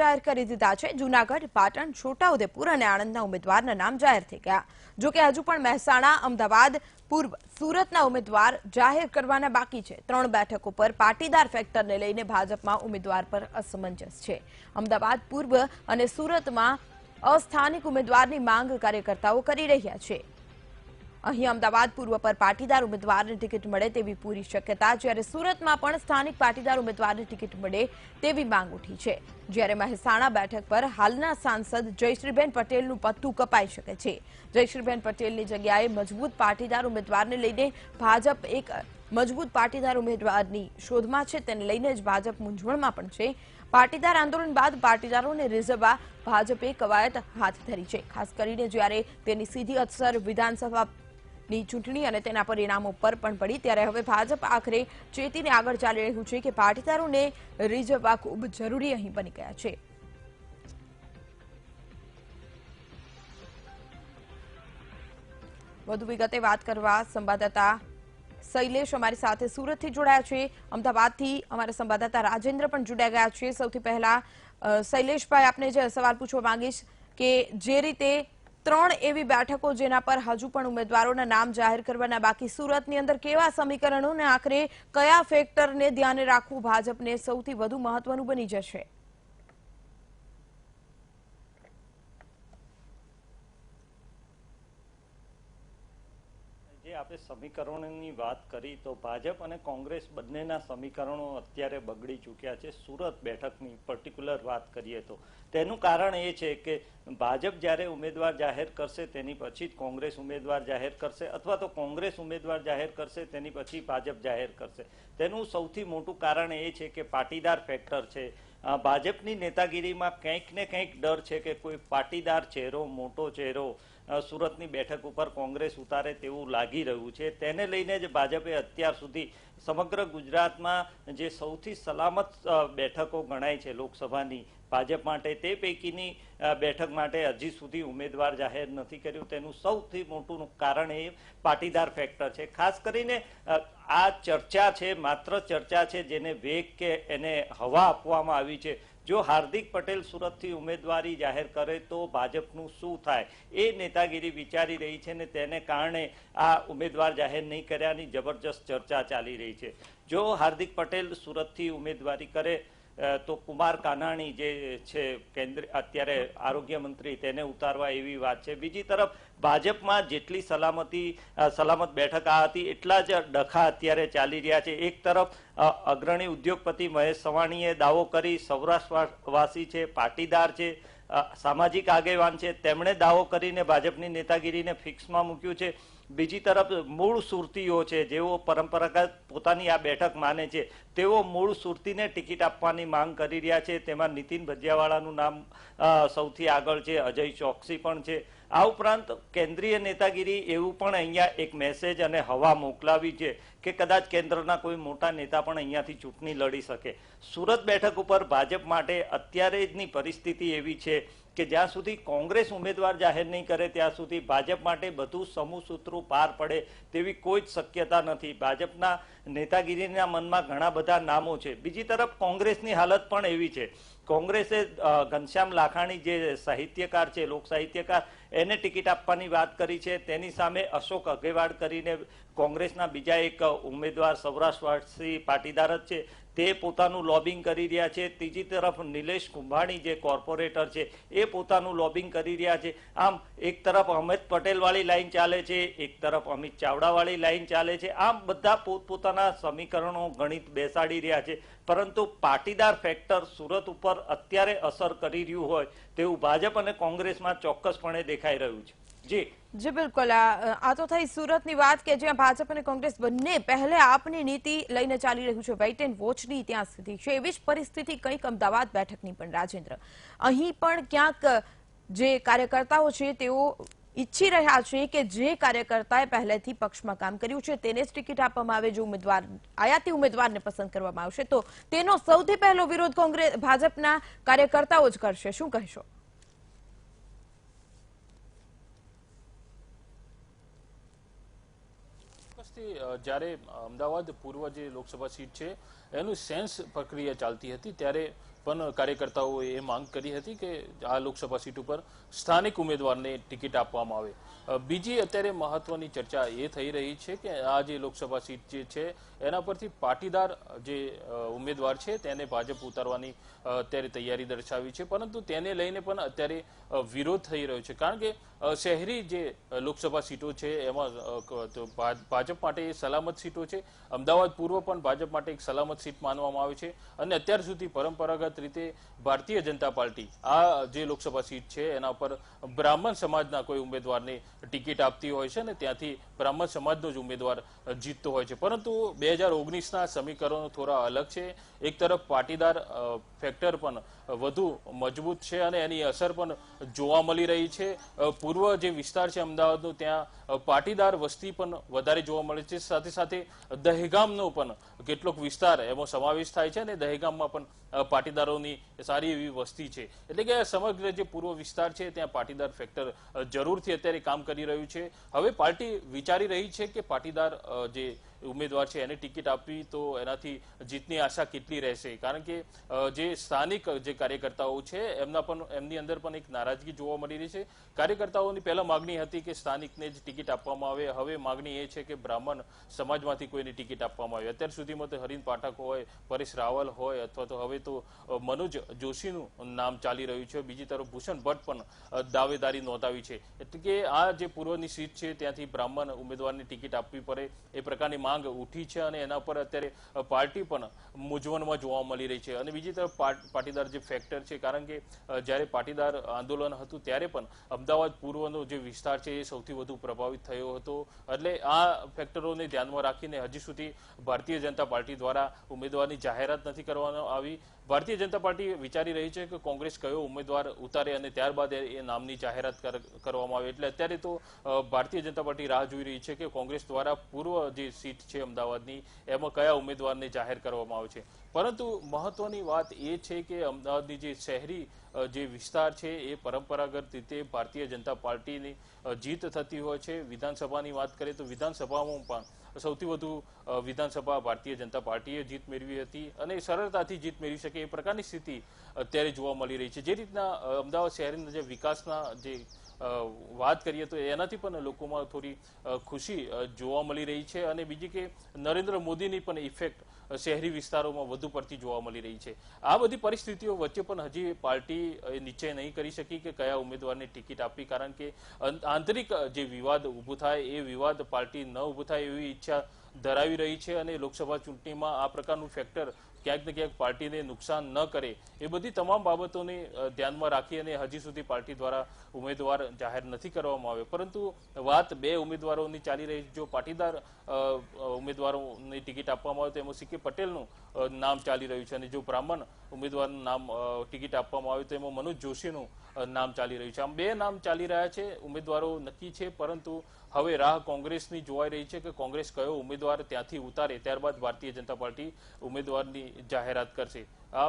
જાહેર કરી દીધા છે. જૂનાગઢ, પાટણ, છોટાઉદેપુર અને આણંદના ઉમેદવારના નામ જાહેર થઈ ગયા. જોકે હજુ પણ મહેસાણા, અમદાવાદ, પૂર્વ સુરતના ઉમેદવાર જાહેર કરવાના બાકી છે. ત્રણ બેઠકો પર પાટીદાર ફેક્ટરને લઈને ભાજપમાં ઉમેદવાર પર અસમંજસ છે. અમદાવાદ, પૂર્વ અને સુરતમાં અસ્થાનિક ઉમેદવારની માંગ કાર્યકર્તાઓ કરી રહ્યા છે. અહીં અમદાવાદ પૂર્વ પર પાટીદાર ઉમેદવારને ટિકિટ મળે તેવી પૂરી શક્યતા. જ્યારે સુરતમાં પણ સ્થાનિક પાટીદાર ઉમેદવારને ટિકિટ મળે તેવી માંગ ઉઠી છે. જ્યારે મહેસાણા બેઠક પર હાલના સાંસદ જયશ્રીબેન પટેલનું પત્તું કપાઈ શકે છે. જયશ્રીબેન પટેલની જગ્યાએ મજબૂત પાટીદાર ઉમેદવારને લઈને ભાજપ એક મજબૂત પાટીદાર ઉમેદવારની શોધમાં છે. તેને લઈને જ ભાજપ મૂંઝવણમાં પણ છે. પાટીદાર આંદોલન બાદ પાટીદારોને રીઝવવા ભાજપે કવાયત હાથ ધરી છે. ખાસ કરીને જ્યારે તેની સીધી અસર વિધાનસભા ની ચૂંટણી અને તેના પરિણામો પર પણ પડી. ત્યારે હવે ભાજપ આખરે ચેતીને આગળ ચાલી રહ્યું છે કે પાટીદારોને રીઝવવા ખૂબ જરૂરી અહીં બની ગયા છે. વધુ વિગતે વાત કરવા સંવાદદાતા શૈલેષ અમારી સાથે સુરતથી જોડાયા છે. અમદાવાદથી અમારા સંવાદદાતા રાજેન્દ્ર પણ જોડાઈ ગયા છે. સૌથી પહેલા શૈલેષભાઈ, આપને જે સવાલ પૂછવા માંગીશ કે જે રીતે ત્રણ એવી બેઠકો જેના પર હજુ પણ ઉમેદવારોના નામ જાહેર કરવાના બાકી સુરતની અંદર કેવા સમીકરણો ને આખરે કયા ફેક્ટરને ધ્યાને રાખવું ભાજપને સૌથી વધુ મહત્વનું બની જશે? આપણે સમીકરણોની વાત કરી, તો ભાજપ અને કોંગ્રેસ બંનેના સમીકરણો અત્યારે બગડી ચૂક્યા છે. સુરત બેઠકની પર્ટિક્યુલર વાત કરીએ તો. તેનું કારણ એ છે કે ભાજપ જ્યારે ઉમેદવાર જાહેર કરશે, તેની પછી જ કોંગ્રેસ ઉમેદવાર જાહેર કરશે, અથવા તો કોંગ્રેસ ઉમેદવાર જાહેર કરશે, તેની પછી ભાજપ જાહેર કરશે. તેનું સૌથી મોટું કારણ એ છે કે પાટીદાર ફેક્ટર છે. ભાજપની નેતાગીરીમાં કંઈક ને કંઈક ડર છે કે કોઈ પાટીદાર ચહેરો, મોટો ચહેરો સુરતની બેઠક ઉપર કોંગ્રેસ ઉતારે તેવું લાગી રહ્યું છે. તેને લઈને જ ભાજપે અત્યાર સુધી સમગ્ર ગુજરાતમાં જે સૌથી સલામત બેઠકો ગણાય છે લોકસભાની, ભાજપ માટે, તે પૈકીની બેઠક માટે હજી સુધી ઉમેદવાર જાહેર નથી કર્યું. તેનું સૌથી મોટું કારણ એ પાટીદાર ફેક્ટર છે. ખાસ કરીને આ ચર્ચા છે, માત્ર ચર્ચા છે, જેને વેગ કે એને હવા આપવામાં આવી છે. જો હાર્દિક પટેલ સુરતથી ઉમેદવારી જાહેર કરે તો ભાજપનું શું થાય? એ નેતાગીરી વિચારી રહી છે ને તેને કારણે આ ઉમેદવાર જાહેર નહીં કર્યાની જબરજસ્ત ચર્ચા ચાલી રહી છે. જો હાર્દિક પટેલ સુરતથી ઉમેદવારી કરે તો કુમાર કાનાણી જે છે, કેન્દ્ર, અત્યારે આરોગ્ય મંત્રી તેને ઉતારવા એવી વાત છે. બીજી તરફ, ભાજપમાં જેટલી સલામતી સલામત બેઠક આ હતી, એટલા જ ડખા અત્યારે ચાલી રહ્યા છે. એક તરફ અગ્રણી ઉદ્યોગપતિ મહેશ સવાણીએ દાવો કરી, સૌરાષ્ટ્રવાસી છે, પાટીદાર છે સામાજિક આગેવાન છે, તેમણે દાવો કરીને ભાજપની નેતાગીરીને ફિક્સમાં મૂક્યું છે. બીજી તરફ મૂળ સુરતીઓ છે, જેઓ પરંપરાગત પોતાની આ બેઠક માને છે, તેઓ મૂળ સુરતીને ટિકિટ આપવાની માંગ કરી રહ્યા છે. તેમાં નીતિન ભજીયાવાળાનું નામ સૌથી આગળ છે, અજય ચોકસી પણ છે. આ ઉપરાંત કેન્દ્રીય નેતાગીરી એવું પણ અહીંયા એક મેસેજ અને હવા મોકલાવી છે કે કદાચ કેન્દ્રના કોઈ મોટા નેતા પણ અહીંયાથી ચૂંટણી લડી શકે. સુરત બેઠક ઉપર ભાજપ માટે અત્યારે જની પરિસ્થિતિ એવી છે કે જ્યાં સુધી કોંગ્રેસ ઉમેદવાર જાહેર નહીં કરે, ત્યાં સુધી ભાજપ માટે બધું સમૂહ સૂત્રો પાર પડે તેવી કોઈ જ શક્યતા નથી. ભાજપના નેતાગીરીના મનમાં ઘણા બધા નામો છે. બીજી તરફ કોંગ્રેસની હાલત પણ એવી છે. કોંગ્રેસે ઘનશ્યામ લાખાણી જે સાહિત્યકાર છે, લોક સાહિત્યકાર, એને ટિકિટ આપવાની વાત કરી છે. તેની સામે અશોક અગેવાડ કરીને કોંગ્રેસના બીજા એક ઉમેદવાર સૌરાષ્ટ્રવાસી પાટીદાર જ છે. તે પોતાનું લોબિંગ કરી રહ્યા છે. ત્રીજી તરફ નિલેશ કુંભાણી જે કોર્પોરેટર છે, એ પોતાનું લોબિંગ કરી રહ્યા છે. આમ એક તરફ અમિત પટેલવાળી લાઈન ચાલે છે, એક તરફ અમિત ચાવડાવાળી લાઈન ચાલે છે. આમ બધા પોતપોતાના સમીકરણો ગણિત બેસાડી રહ્યા છે. પરંતુ પાટીદાર ફેક્ટર સુરત ઉપર અત્યારે અસર કરી રહ્યું હોય તેવું ભાજપ અને કોંગ્રેસમાં ચોક્કસપણે દેખાઈ રહ્યું છે. જી. જી, બિલકુલ. આ તો થઈ સુરતની વાત કે જ્યાં ભાજપ અને કોંગ્રેસ બંને પહેલે આપની નીતિ લઈને ચાલી રહ્યું છે. વેઇટ એન્ડ વોચની ત્યાં સ્થિતિ છે. એવી જ પરિસ્થિતિ કંઈક અમદાવાદ બેઠકની પણ, રાજેન્દ્ર. અહીં પણ ક્યાંક જે કાર્યકર્તાઓ છે, તેઓ ઈચ્છી રહ્યા છે કે જે કાર્યકર્તાએ પહેલેથી પક્ષમાં કામ કર્યું છે, તેને જ ટિકિટ આપવામાં આવે, જો ઉમેદવાર, આયાતી ઉમેદવારને પસંદ કરવામાં આવશે. તો તેનો સૌથી પહેલો વિરોધ કોંગ્રેસ ભાજપના કાર્યકર્તાઓ જ કરશે. શું કહેશો? ચોક્કસથી જ્યારે અમદાવાદ પૂર્વ જે લોકસભા સીટ છે, એનું સેન્સ પ્રક્રિયા ચાલતી હતી, ત્યારે પણ કાર્યકર્તાઓએ એ માંગ કરી હતી કે આ લોકસભા સીટ ઉપર સ્થાનિક ઉમેદવારને ટિકિટ આપવામાં આવે. બીજી અત્યારે મહત્વની ચર્ચા એ થઈ રહી છે કે આ જે લોકસભા સીટ જે છે, એના પરથી પાટીદાર જે ઉમેદવાર છે, તેને ભાજપ ઉતારવાની અત્યારે તૈયારી દર્શાવી છે. પરંતુ તેને લઈને પણ અત્યારે વિરોધ થઈ રહ્યો છે. કારણ કે શહેરી જે લોકસભા સીટો છે, એમાં ભાજપ માટે એ સલામત સીટો છે. અમદાવાદ પૂર્વ પણ ભાજપ માટે એક સલામત સીટ માનવામાં આવે છે. અને અત્યાર સુધી પરંપરાગત રીતે ભારતીય જનતા પાર્ટી, આ જે લોકસભા સીટ છે, એના પર બ્રાહ્મણ સમાજના કોઈ ઉમેદવારને ટિકિટ આપતી હોય છે ને ત્યાંથી બ્રાહ્મણ સમાજનો જ ઉમેદવાર જીતતો હોય છે. પરંતુ બે હજાર ઓગણીસના સમીકરણો થોડા અલગ છે. એક તરફ પાટીદાર ફેક્ટર પણ વધુ મજબૂત છે અને એની અસર પણ જોવા મળી રહી છે. પૂર્વ જે વિસ્તાર છે અમદાવાદનો, ત્યાં પાટીદાર વસ્તી પણ વધારે જોવા મળે છે. સાથે સાથે દહેગામનો પણ કેટલોક વિસ્તાર એમાં સમાવેશ થાય છે અને દહેગામમાં પણ પાટીદારોની સારી એવી વસ્તી છે. એટલે કે સમગ્ર જે પૂર્વ વિસ્તાર છે, ત્યાં પાટીદાર ફેક્ટર જરૂરથી અત્યારે કામ કરી રહ્યું છે. હવે પાર્ટી વિચારી રહી છે કે પાટીદાર જે ઉમેદવાર છે, એને ટિકિટ આપવી તો એનાથી જીતની આશા કેટલી રહેશે? કારણ કે જે સ્થાનિક જે કાર્યકર્તાઓ છે, એમના પણ, એમની અંદર પણ એક નારાજગી જોવા મળી રહી છે. કાર્યકર્તાઓની પહેલા માગણી હતી કે સ્થાનિકને જ ટિકિટ આપવામાં આવે. હવે માગણી એ છે કે બ્રાહ્મણ સમાજમાંથી કોઈને ટિકિટ આપવામાં આવે. અત્યાર સુધીમાં તો હરીન પાઠક હોય, પરેશ રાવલ હોય, અથવા તો હવે તો મનોજ જોશીનું નામ ચાલી રહ્યું છે. બીજી તરફ ભૂષણ ભટ્ટ પણ દાવેદારી નોંધાવી છે. એટલે કે આ જે પૂર્વની સીટ છે, ત્યાંથી બ્રાહ્મણ ઉમેદવારની ટિકિટ આપવી પડે. એ પ્રકારની માંગ ઉઠી છે અને એના પર અત્યારે પાર્ટી પણ મૂંઝવણમાં જોવા મળી રહી છે. અને બીજી તરફ પાટીદાર જે ફેક્ટર છે, કારણ કે જ્યારે પાટીદાર આંદોલન હતું ત્યારે પણ અમદાવાદ પૂર્વનો જે વિસ્તાર છે એ સૌથી વધુ પ્રભાવિત થયો હતો. એટલે આ ફેક્ટરોને ધ્યાનમાં રાખીને હજી સુધી ભારતીય જનતા પાર્ટી દ્વારા ઉમેદવારની જાહેરાત નથી કરવામાં આવી. ભારતીય જનતા પાર્ટી વિચારી રહી છે કે કોંગ્રેસ કયો ઉમેદવાર ઉતારે અને ત્યારબાદ એ નામની જાહેરાત કરવામાં આવે. એટલે અત્યારે તો ભારતીય જનતા પાર્ટી રાહ જોઈ રહી છે કે કોંગ્રેસ દ્વારા પૂર્વ જે સીટ છે અમદાવાદની, એમાં કયા ઉમેદવારને જાહેર કરવામાં આવે છે. પરંતુ મહત્વની વાત એ છે કે અમદાવાદની જે શહેરી જે વિસ્તાર છે એ પરંપરાગત રીતે ભારતીય જનતા પાર્ટીની જીત થતી હોય છે. વિધાનસભાની વાત કરીએ તો વિધાનસભામાં પણ સૌથી વધુ વિધાનસભા ભારતીય જનતા પાર્ટીએ જીત મેળવી હતી અને સરળતાથી જીત મેળવી શકે એ પ્રકારની સ્થિતિ અત્યારે જોવા મળી રહી છે. જે રીતના અમદાવાદ શહેરના જે વિકાસના જે વાત કરીએ તો એનાથી પણ લોકોમાં થોડી ખુશી જોવા મળી રહી છે અને બીજી કે નરેન્દ્ર મોદીની પણ ઇફેક્ટ શહેરી વિસ્તારોમાં વધુ પડતી જોવા મળી રહી છે. આ બધી પરિસ્થિતિઓ વચ્ચે પણ હજી પાર્ટી નિશ્ચય નહીં કરી શકી કે કયા ઉમેદવારને ટિકિટ આપવી, કારણ કે આંતરિક જે વિવાદ ઊભું થાય એ વિવાદ પાર્ટી ન ઊભું થાય એવી ઈચ્છા ધરાવી રહી છે અને લોકસભા ચૂંટણીમાં આ પ્રકારનું ફેક્ટર ક્યાંક ને ક્યાંક પાર્ટીને નુકસાન ન કરે એ બધી તમામ બાબતોને ધ્યાનમાં રાખી અને હજી સુધી પાર્ટી દ્વારા ઉમેદવાર જાહેર નથી કરવામાં આવ્યો. પરંતુ વાત બે ઉમેદવારોની ચાલી રહી જો પાટીદાર ઉમેદવારોની ટિકિટ આપવામાં આવે તો એમાં સી પટેલનું નામ ચાલી રહ્યું છે અને જો બ્રાહ્મણ ઉમેદવારનું નામ ટિકિટ આપવામાં આવે તો એમાં મનોજ જોશીનું નામ ચાલી રહ્યું છે. આમ બે નામ ચાલી રહ્યા છે, ઉમેદવારો નક્કી છે, પરંતુ હવે રાહ કોંગ્રેસની જોવાઈ રહી છે કે કોંગ્રેસ કયો ઉમેદવાર ત્યાંથી ઉતારે, ત્યારબાદ ભારતીય જનતા પાર્ટી ઉમેદવારની જાહેરાત કરશે.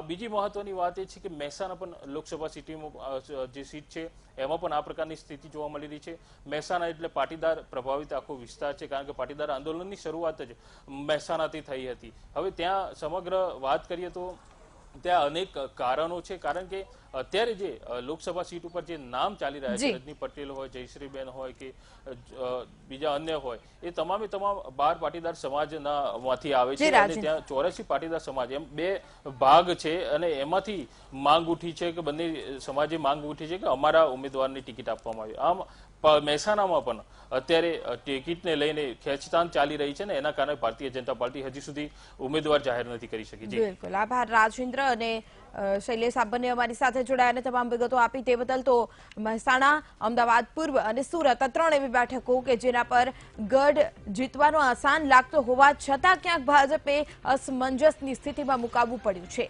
બીજી મહત્વની વાત એ છે કે મહેસાણા પણ લોકસભા સિટીમાં જે સીટ છે, એમાં પણ આ પ્રકારની સ્થિતિ જોવા મળી રહી છે. મહેસાણા એટલે પાટીદાર પ્રભાવિત આખો વિસ્તાર છે, કારણ કે પાટીદાર આંદોલનની શરૂઆત જ મહેસાણાથી થઈ હતી. હવે ત્યાં સમગ્ર વાત કરીએ તો ત્યાં અનેક કારણો છે, કારણ કે અત્યારે જે લોકસભા સીટ ઉપર જે નામ ચાલી રહ્યા છે રજની પટેલ હોય જયશ્રીબેન હોય કે બીજા અન્ય હોય એ તમામે તમામ બાર પાટીદાર સમાજના માંથી આવે છે અને ત્યાં ચોરાસી પાટીદાર સમાજ એમ બે ભાગ છે અને એમાંથી માંગ ઉઠી છે કે બંને સમાજે માંગ ઉઠી છે કે અમારા ઉમેદવારની ટિકિટ આપવામાં આવે. આમ મહેસાણામાં પણ અત્યારે ટિકિટને લઈને ખેંચતાણ ચાલી રહી છે ને એના કારણે ભારતીય જનતા પાર્ટી હજી સુધી ઉમેદવાર જાહેર નથી કરી શકી. બિલકુલ. આભાર રાજેન્દ્ર અને શૈલેષ, આપ બંને અમારી સાથે જોડાયા તમામ વિગતો આપી. તે બદલ તો મહેસાણા, અમદાવાદ, પૂર્વ અને સુરત આ ત્રણ એવી બેઠકો કે જેના પર ગઢ જીતવાનો આસાન લાગતો હોવા છતાં ક્યાંક ભાજપે અસમંજસની સ્થિતિમાં મુકાવવું પડ્યું છે.